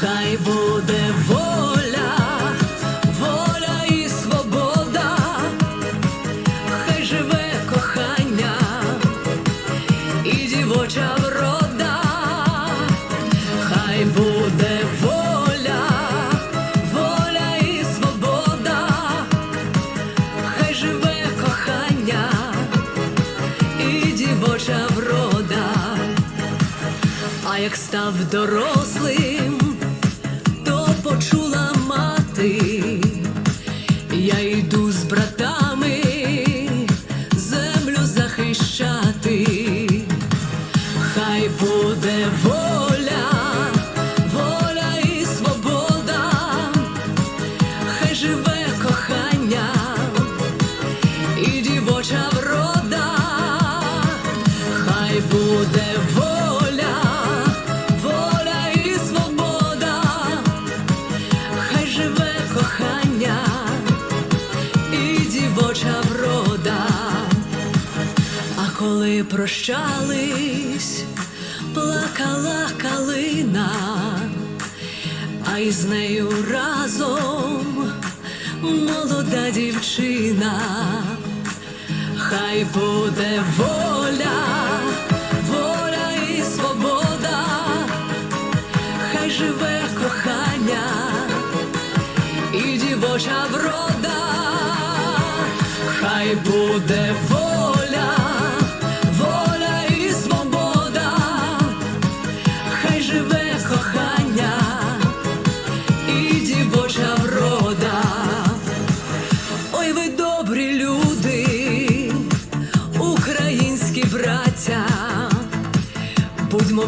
хай буде воля, воля і свобода, хай живе кохання і дівоча врода, хай буде воля, воля і свобода, хай живе кохання і дівоча врода. А як став дорослим почула мати, я йду з братами землю захищати, хай буде воля, воля і свобода, хай живе прощались, плакала калина, а із нею разом молода дівчина, хай буде воля, воля і свобода, хай живе кохання і дівоча врода, хай буде воля,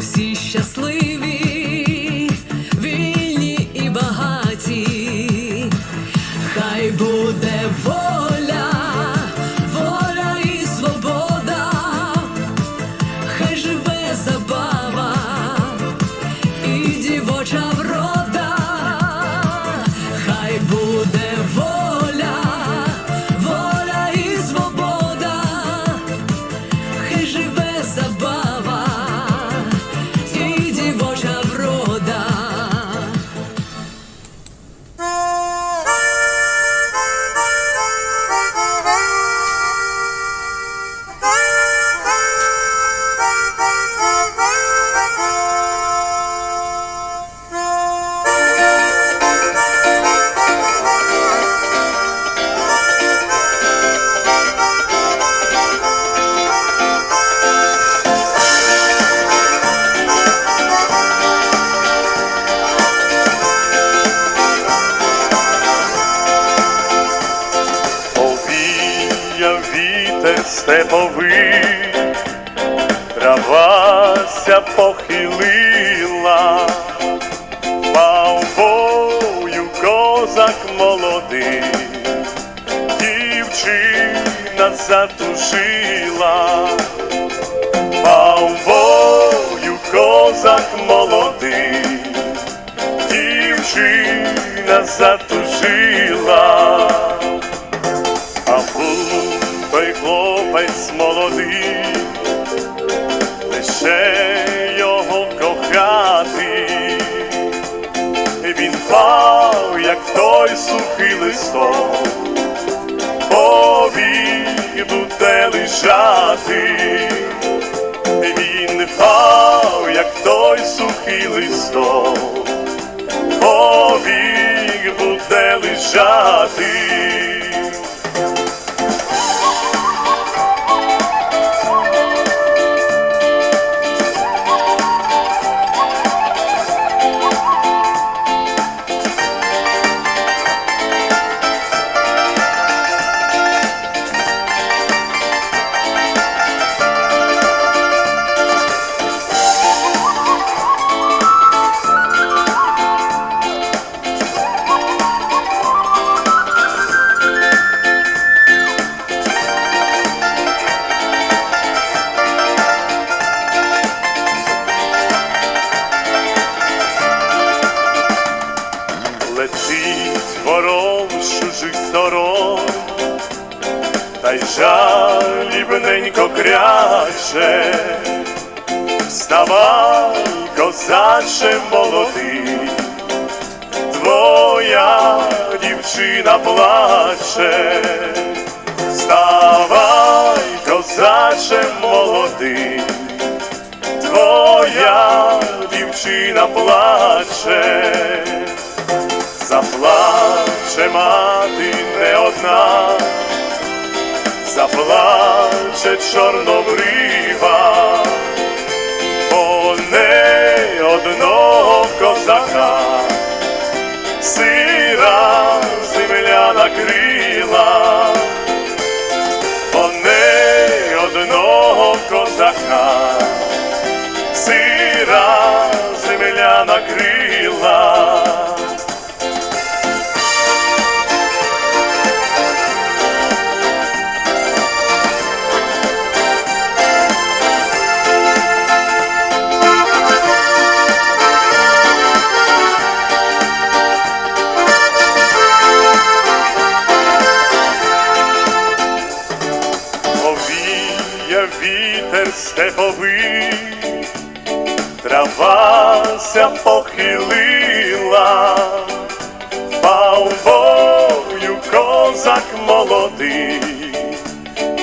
всі щасливі, травася похилила, бою козак молодий, дівчина затужила, бою козак молодий, дівчина затужила. А був хлопець молодий, лише його кохати, він впав, як той сухий листок, повік буде лежати, він впав, як той сухий листок, повік буде лежати. Летить ворон з чужих сторон, та й жалібненько кряче, вставай, козаче молодий, твоя дівчина плаче, вставай, козаче молодий, твоя дівчина плаче. Заплаче мати не одна, заплаче чорнобрива, О, не одного козака, сира земля накрила, степовий, травася похилила, бою козак молодий,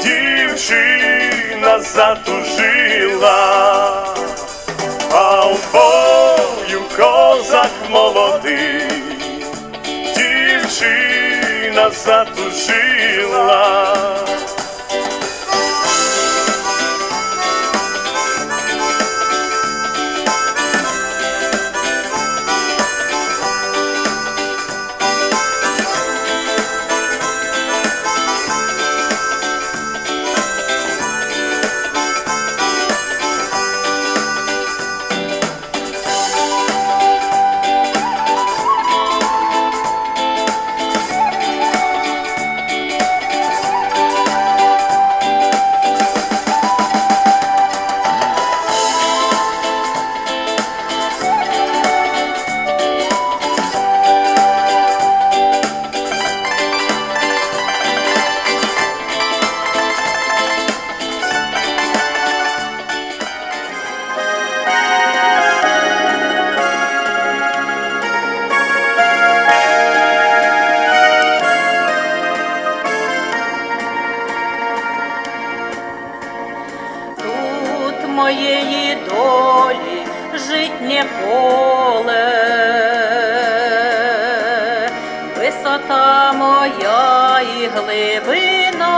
дівчина затужила, бою козак молодий, дівчина затужила. Глибина,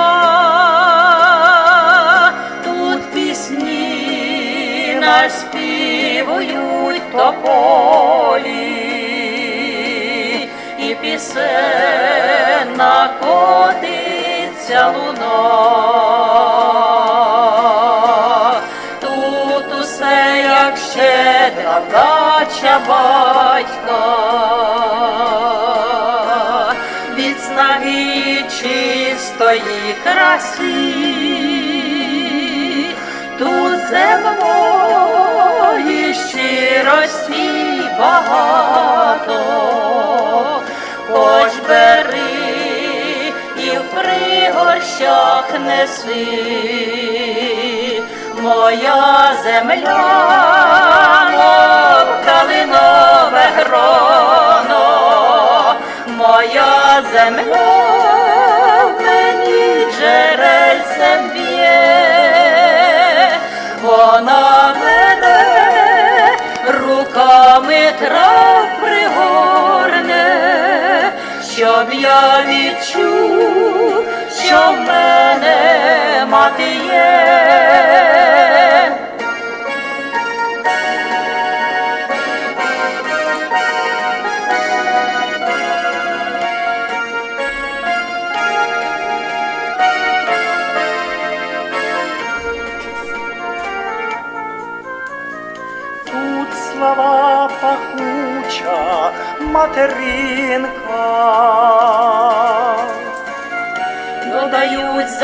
тут пісні наспівують тополі, і пісенна котиться луна. Тут усе як щедра вдача батька, краси, тут земної щирості багато, хоч бери і в пригорщах неси, моя земля, калинове гроно, моя земля що в мене мати є.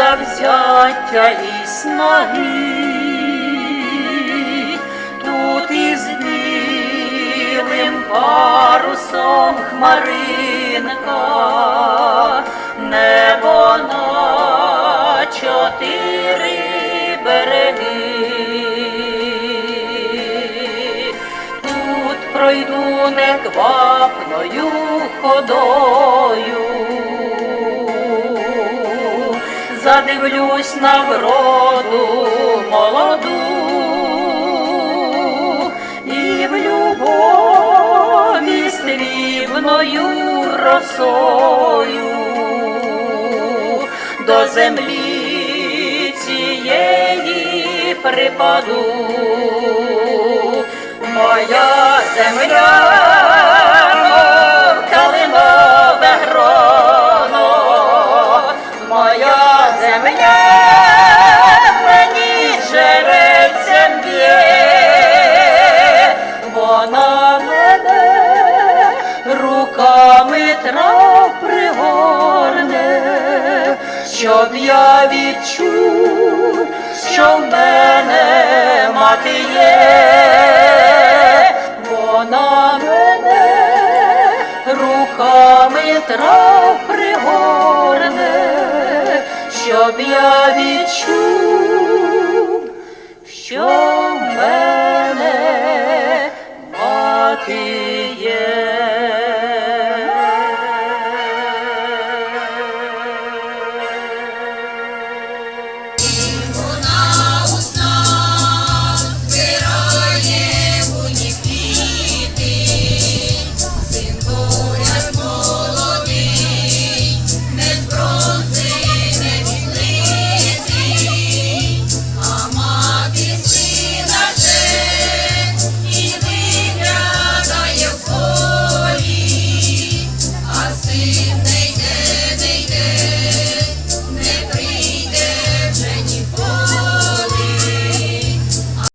Завзяття і снаги, тут із білим парусом хмаринка, небо на чотири береги. Тут пройду неквапною ходою, задивлюсь на вроду молоду і в любові срібною росою до землі цієї припаду. Моя земля, щоб я відчув, що в мене мати є, вона мене руками трав пригорне, щоб я відчув.